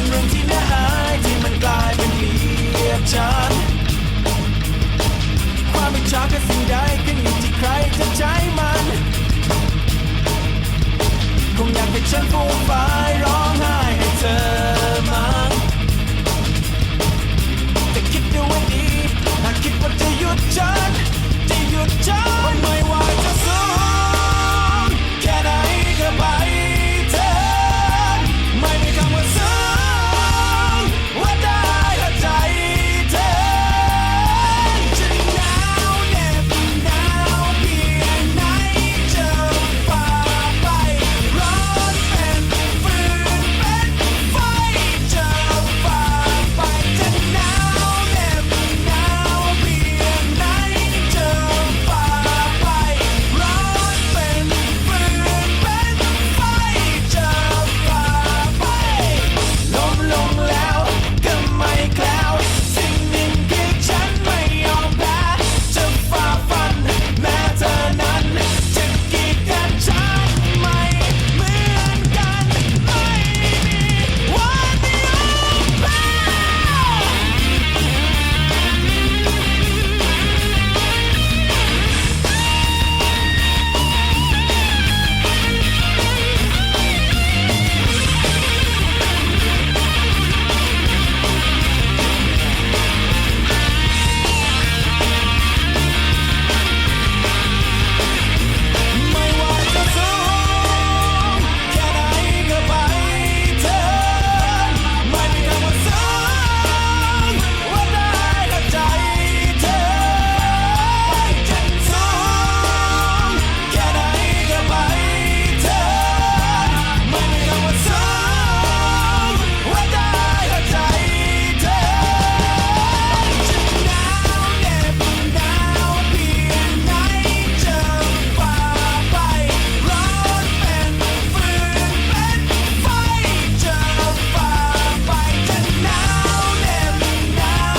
เ็นเรื่องที่น่าหายที่มันกลายเป็นเรียบฉันความอิจฉาเป็นสิ่งใดขึ้นอยู่ที่ใครจะใจมัน คงอยากให้ฉันฟูมไฟร้องไห้ให้เธอมาแต่คิดดูไว้ดีหากคิดว่าจะหยุดฉัน